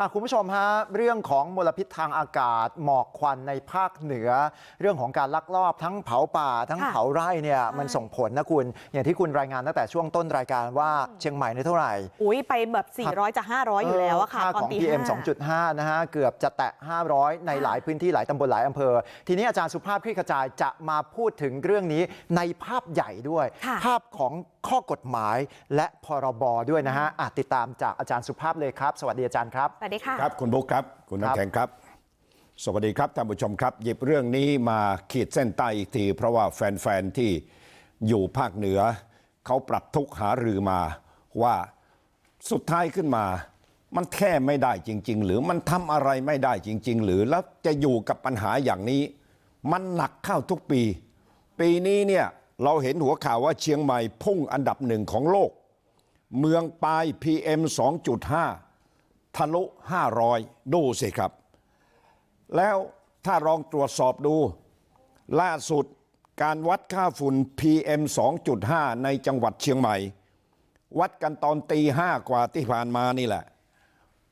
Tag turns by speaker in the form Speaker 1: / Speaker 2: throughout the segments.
Speaker 1: อะคุณผู้ชมฮะเรื่องของมลพิษทางอากาศหมอกควันในภาคเหนือเรื่องของการลักลอบทั้งเผาป่าทั้ง
Speaker 2: ค่ะ
Speaker 1: เผาไร่เนี่ยมันส่งผลนะคุณอย่างที่คุณรายงานตั้งแต่ช่วงต้นรายการว่าเชียงใหม่ในยเท่าไหร่
Speaker 2: อุ้ยไปแบบ400จะ500อยู่แล้วอะค่ะ
Speaker 1: ค่า
Speaker 2: ตอน
Speaker 1: ของ
Speaker 2: ตี
Speaker 1: PM
Speaker 2: ห้า
Speaker 1: 2.5นะฮะเกือบจะแตะ500 ในหลายพื้นที่หลายตำบลหลายอำเภอ ทีนี้อาจารย์สุภาพคลี่ขจายจะมาพูดถึงเรื่องนี้ในภาพใหญ่ด้วย
Speaker 2: ค่ะ
Speaker 1: ภาพของข้อกฎหมายและพรบด้วยนะฮะอะติดตามจากอาจารย์สุภาพเลยครับ สวัสดีอาจารย์ครับ
Speaker 2: สวัสดีค่ะ
Speaker 3: ครับคุณบุ๊คครับ คุณ
Speaker 1: ครับ
Speaker 3: น้ำแข็งครับ สวัสดีครับท่านผู้ชมครับ หยิบเรื่องนี้มาขีดเส้นใต้อีกที เพราะว่าแฟนๆที่อยู่ภาคเหนือ เขาปรับทุกข์หารือมาว่าสุดท้ายขึ้นมามันแค่ไม่ได้จริง ๆ หรือมันทำอะไรไม่ได้จริง ๆ หรือแล้วจะอยู่กับปัญหาอย่างนี้ มันหนักเข้าทุกปี ปีนี้เนี่ยเราเห็นหัวข่าวว่าเชียงใหม่พุ่งอันดับหนึ่งของโลก เมืองปลาย PM 2.5 ทะลุ500ดูสิครับ แล้วถ้าลองตรวจสอบดูล่าสุดการวัดค่าฝุ่น PM 2.5 ในจังหวัดเชียงใหม่ วัดกันตอนตีห้ากว่าที่ผ่านมานี่แหละ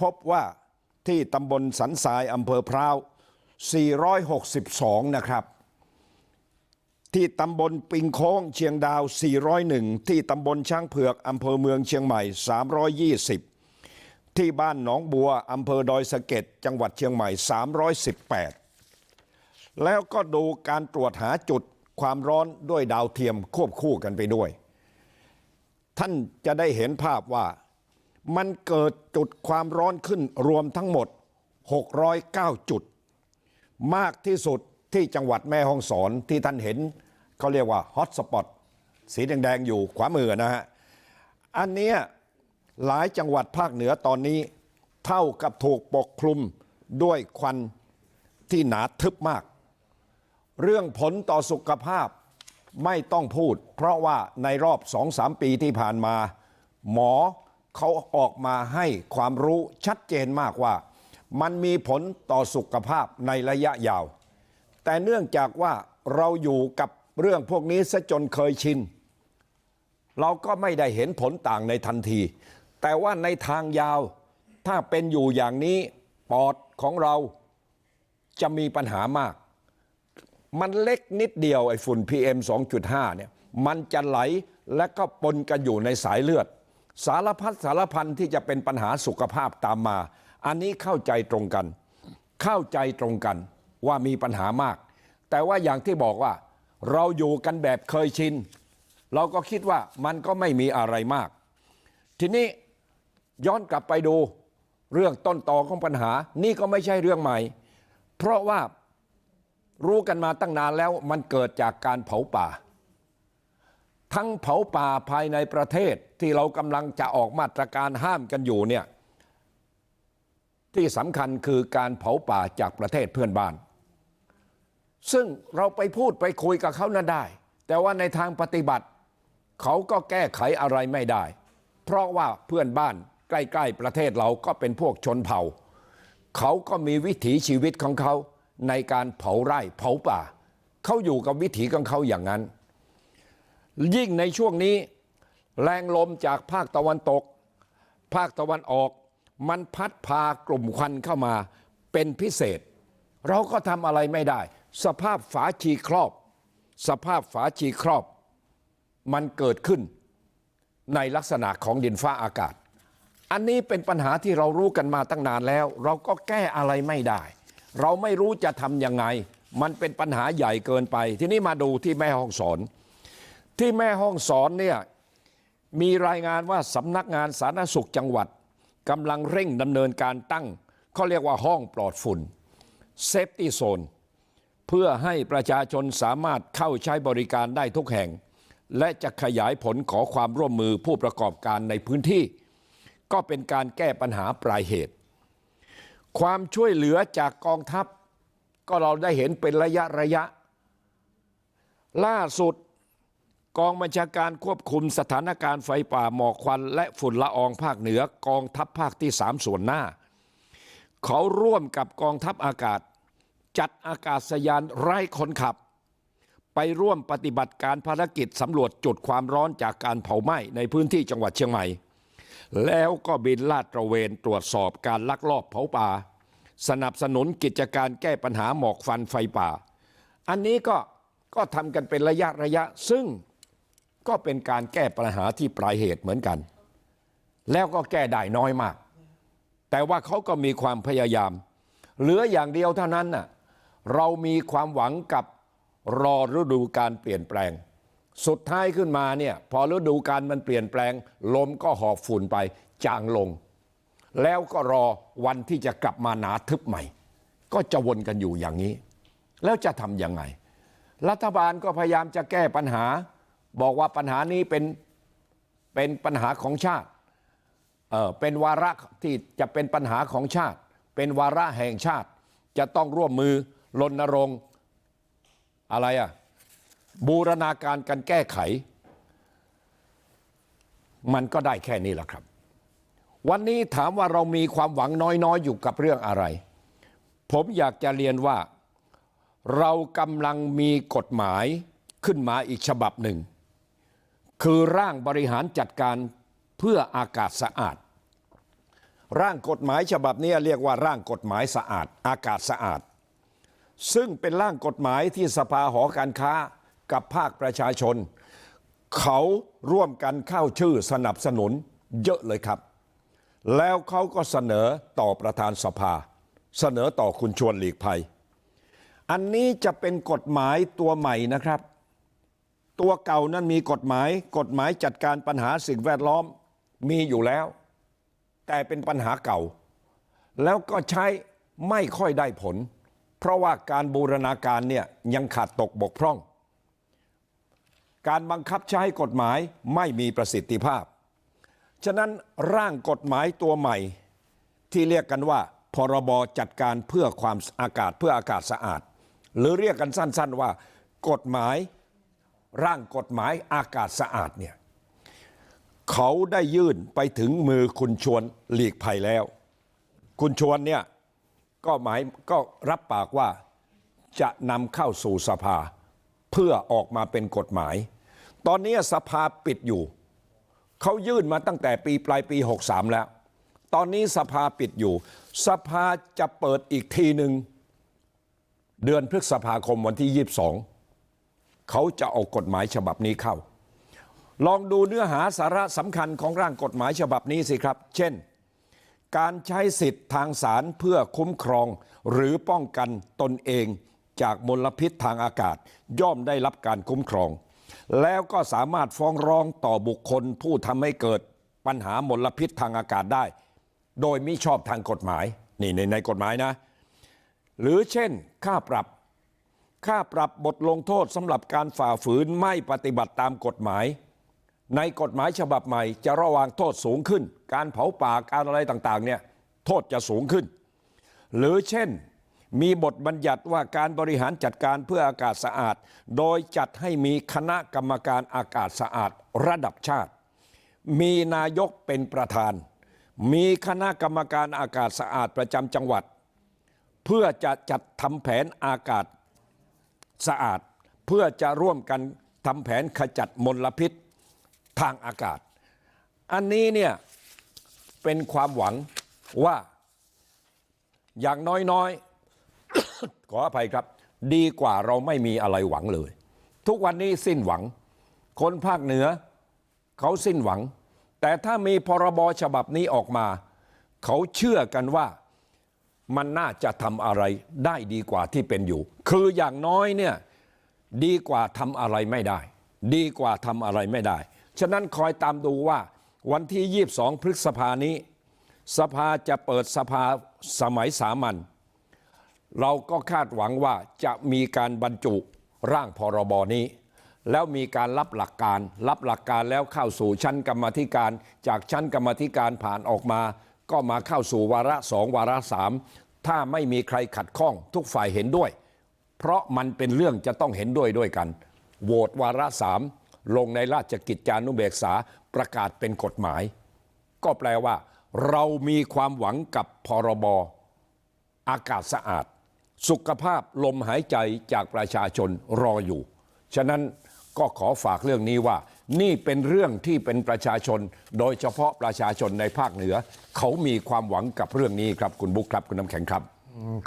Speaker 3: พบว่าที่ตำบลสันทรายอำเภอพร้าว 462 นะครับ ที่ตำบลปิงโค้งเชียงดาว 401 ที่ตำบลช้างเผือกอำเภอเมืองเชียงใหม่ 320 ที่บ้านหนองบัวอำเภอดอยสะเก็ดจังหวัดเชียงใหม่318แล้วก็ดูการตรวจหาจุดความร้อนด้วยดาวเทียมควบคู่กันไปด้วย ท่านจะได้เห็นภาพว่ามันเกิดจุดความร้อนขึ้นรวมทั้งหมด 609 จุด มากที่สุดที่จังหวัดแม่ฮ่องสอนที่ท่านเห็นเขาเรียกว่าฮอตสปอตสีแดงๆอยู่ขวามือนะฮะ อันเนี้ย หลายจังหวัดภาคเหนือตอนนี้เท่ากับถูกปกคลุมด้วยควันที่หนาทึบมาก เรื่องผลต่อสุขภาพไม่ต้องพูด เพราะว่าในรอบสองสามปีที่ผ่านมา หมอเขาออกมาให้ความรู้ชัดเจนมากว่า มันมีผลต่อสุขภาพในระยะยาว แต่เนื่องจากว่าเราอยู่กับเรื่องพวกนี้ซะจนเคยชิน เราก็ไม่ได้เห็นผลต่างในทันที แต่ว่าในทางยาวถ้าเป็นอยู่อย่างนี้ปอดของเราจะมีปัญหามาก มันเล็กนิดเดียวไอ้ฝุ่น PM 2.5เนี่ยมันจะไหลและก็ปนกันอยู่ในสายเลือด สารพัดสารพันที่จะเป็นปัญหาสุขภาพตามมา อันนี้เข้าใจตรงกัน เข้าใจตรงกันว่ามีปัญหามาก แต่ว่าอย่างที่บอกว่า เราอยู่กันแบบเคยชิน เราก็คิดว่ามันก็ไม่มีอะไรมาก ทีนี้ ย้อนกลับไปดูเรื่องต้นตอของปัญหานี่ก็ไม่ใช่เรื่องใหม่เพราะว่ารู้กันมาตั้งนานแล้วมันเกิดจากการเผาป่า ทั้งเผาป่าภายในประเทศที่เรากำลังจะออกมาตรการห้ามกันอยู่เนี่ยที่สำคัญคือการเผาป่าจากประเทศเพื่อนบ้าน ซึ่งเราไปพูดไปคุยกับเขานั้นได้ แต่ว่าในทางปฏิบัติ เขาก็แก้ไขอะไรไม่ได้ เพราะว่าเพื่อนบ้าน ใกล้ๆประเทศเราก็เป็นพวกชนเผ่าเขาก็มีวิถีชีวิตของเขาในการเผาไร่เผาป่าเขาอยู่กับวิถีของเขาอย่างนั้นยิ่งในช่วงนี้แรงลมจากภาคตะวันตก ภาคตะวันออกมันพัดพากลุ่มควันเข้ามาเป็นพิเศษ เราก็ทำอะไรไม่ได้ สภาพฝาชีครอบ สภาพฝาชีครอบ มันเกิดขึ้นในลักษณะของดินฟ้าอากาศ อันนี้เป็นปัญหาที่เรารู้กันมาตั้งนานแล้ว เราก็แก้อะไรไม่ได้ เราไม่รู้จะทำยังไง มันเป็นปัญหาใหญ่เกินไป ทีนี้มาดูที่แม่ห้องสอน ที่แม่ห้องสอนเนี่ยมีรายงานว่าสำนักงานสาธารณสุขจังหวัดกำลังเร่งดำเนินการตั้งเขาเรียกว่าห้องปลอดฝุ่นเซฟตี้โซนเพื่อให้ประชาชนสามารถเข้าใช้บริการได้ทุกแห่ง และจะขยายผลขอความร่วมมือผู้ประกอบการในพื้นที่ ก็เป็นการแก้ปัญหาปลายเหตุความช่วยเหลือจากกองทัพก็เราได้เห็นเป็นระยะระยะล่าสุดกองบัญชาการควบคุมสถานการณ์ไฟป่าหมอกควันและฝุ่นละอองภาคเหนือกองทัพภาคที่สามส่วนหน้า เขาร่วมกับกองทัพอากาศ จัดอากาศยานไร้คนขับ ไปร่วมปฏิบัติการภารกิจสำรวจจุดความร้อนจากการเผาไหม้ในพื้นที่จังหวัดเชียงใหม่ แล้วก็บินลาดตระเวนตรวจสอบการลักลอบเผาป่าสนับสนุนกิจการแก้ปัญหาหมอกฟันไฟป่า อันนี้ก็ก็ทำกันเป็นระยะระยะ ซึ่งก็เป็นการแก้ปัญหาที่ปลายเหตุเหมือนกัน แล้วก็แก้ได้น้อยมาก แต่ว่าเขาก็มีความพยายาม เหลืออย่างเดียวเท่านั้นน่ะเรามีความหวังกับรอฤดูการเปลี่ยนแปลง สุดท้ายขึ้นมาเนี่ยพอฤดูการมันเปลี่ยนแปลงลมก็หอบฝุ่นไปจางลง แล้วก็รอวันที่จะกลับมาหนาทึบใหม่ ก็จะวนกันอยู่อย่างนี้ แล้วจะทำยังไง รัฐบาลก็พยายามจะแก้ปัญหา บอกว่าปัญหานี้เป็นเป็นปัญหาของชาติเออเป็นวาระที่จะเป็นปัญหาของชาติ เป็นวาระแห่งชาติ จะต้องร่วมมือรณรงค์อะไรอะ บูรณาการกันแก้ไข มันก็ได้แค่นี้แหละครับ วันนี้ถามว่าเรามีความหวังน้อยๆอยู่กับเรื่องอะไร ผมอยากจะเรียนว่าเรากำลังมีกฎหมายขึ้นมาอีกฉบับหนึ่ง คือร่างบริหารจัดการเพื่ออากาศสะอาด ร่างกฎหมายฉบับนี้เรียกว่าร่างกฎหมายสะอาด อากาศสะอาด ซึ่งเป็นร่างกฎหมายที่สภาหอการค้า กับภาคประชาชน เขาร่วมกันเข้าชื่อสนับสนุนเยอะเลยครับ แล้วเขาก็เสนอต่อประธานสภา เสนอต่อคุณชวนหลีกภัย อันนี้จะเป็นกฎหมายตัวใหม่นะครับ ตัวเก่านั้นมีกฎหมาย กฎหมายจัดการปัญหาสิ่งแวดล้อมมีอยู่แล้ว แต่เป็นปัญหาเก่า แล้วก็ใช้ไม่ค่อยได้ผล เพราะว่าการบูรณาการเนี่ยยังขาดตกบกพร่อง บังคับใช้กฎหมายไม่มีประสิทธิภาพฉะนั้นร่างกฎหมายตัวใหม่ที่เรียกกันว่าพรบจัดการเพื่อความอากาศเพื่ออากาศสะอาด หรือเรียกกันสั้น ๆว่ากฎหมายร่างกฎหมายอากาศสะอาดเนี่ยเขาได้ยื่นไปถึงมือคุณชวนหลีกภัยแล้ว คุณชวนเนี่ยก็หมายก็รับปากว่าจะนำเข้าสู่สภาเพื่อออกมาเป็นกฎหมาย ตอนนี้สภาปิดอยู่เขายื่นมาตั้งแต่ปีปลายปี63แล้วตอนนี้สภาปิดอยู่ สภาจะเปิดอีกทีหนึ่งเดือนพฤษภาคมวันที่22เขาจะเอากฎหมายฉบับนี้เข้า ลองดูเนื้อหาสาระสำคัญของร่างกฎหมายฉบับนี้สิครับ เช่น การใช้สิทธิ์ทางศาลเพื่อคุ้มครองหรือป้องกันตนเองจากมลพิษทางอากาศ ย่อมได้รับการคุ้มครอง แล้วก็สามารถฟ้องร้องต่อบุคคลผู้ทำให้เกิดปัญหามลพิษทางอากาศได้ โดยมิชอบทางกฎหมายนี่ในในกฎหมายนะ หรือเช่น ค่าปรับ ค่าปรับบทลงโทษสำหรับการฝ่าฝืนไม่ปฏิบัติตามกฎหมาย ในกฎหมายฉบับใหม่ จะระวางโทษสูงขึ้น การเผาป่าการอะไรต่างๆเนี่ยโทษจะสูงขึ้น หรือเช่น มีบทบัญญัติว่าการบริหารจัดการเพื่ออากาศสะอาดโดยจัดให้มีคณะกรรมการอากาศสะอาดระดับชาติ มีนายกเป็นประธาน มีคณะกรรมการอากาศสะอาดประจำจังหวัด เพื่อจะจัดทำแผนอากาศสะอาด เพื่อจะร่วมกันทำแผนขจัดมลพิษทางอากาศ อันนี้เนี่ยเป็นความหวังว่าอย่างน้อยๆ ขออภัยครับ ดีกว่าเราไม่มีอะไรหวังเลย ทุกวันนี้สิ้นหวัง คนภาคเหนือ เขาสิ้นหวัง แต่ถ้ามีพรบฉบับนี้ออกมา เขาเชื่อกันว่ามันน่าจะทำอะไรได้ดีกว่าที่เป็นอยู่ คืออย่างน้อยเนี่ยดีกว่าทำอะไรไม่ได้ ดีกว่าทำอะไรไม่ได้ ฉะนั้นคอยตามดูว่า วันที่ 22 พฤษภานี้ สภาจะเปิดสภาสมัยสามัญ เราก็คาดหวังว่าจะมีการบรรจุร่างพรบนี้แล้วมีการรับหลักการรับหลักการแล้วเข้าสู่ชั้นกรรมธิการจากชั้นกรรมธิการผ่านออกมา ก็มาเข้าสู่วาระสองวาระสามถ้าไม่มีใครขัดข้องทุกฝ่ายเห็นด้วย เพราะมันเป็นเรื่องจะต้องเห็นด้วยด้วยกัน โหวตวาระสามลงในราชกิจจานุเบกษาประกาศเป็นกฎหมาย ก็แปลว่า เรามีความหวังกับพรบอากาศสะอาด สุขภาพลมหายใจจากประชาชนรออยู่ฉะนั้นก็ขอฝากเรื่องนี้ว่านี่เป็นเรื่องที่เป็นประชาชนโดยเฉพาะประชาชนในภาคเหนือเขามีความหวังกับเรื่องนี้ครับคุณบุ๊คครับคุณน้ำแข็งครับ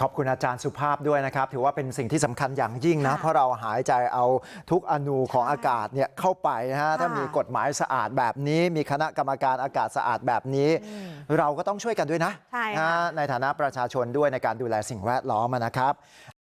Speaker 1: ขอบคุณอาจารย์สุภาพด้วยนะครับ ถือว่าเป็นสิ่งที่สำคัญอย่างยิ่งนะ
Speaker 2: ค่ะ
Speaker 1: เพราะเราหายใจเอาทุกอนูของอากาศเนี่ยเข้าไปนะฮะ
Speaker 2: ค่ะ
Speaker 1: ถ้ามีกฎหมายสะอาดแบบนี้ มีคณะกรรมการอากาศสะอาดแบบนี้ เราก็ต้องช่วยกันด้วยนะ
Speaker 2: ใช่ค่ะ
Speaker 1: นะในฐานะประชาชนด้วยในการดูแลสิ่งแวดล้อมนะครับ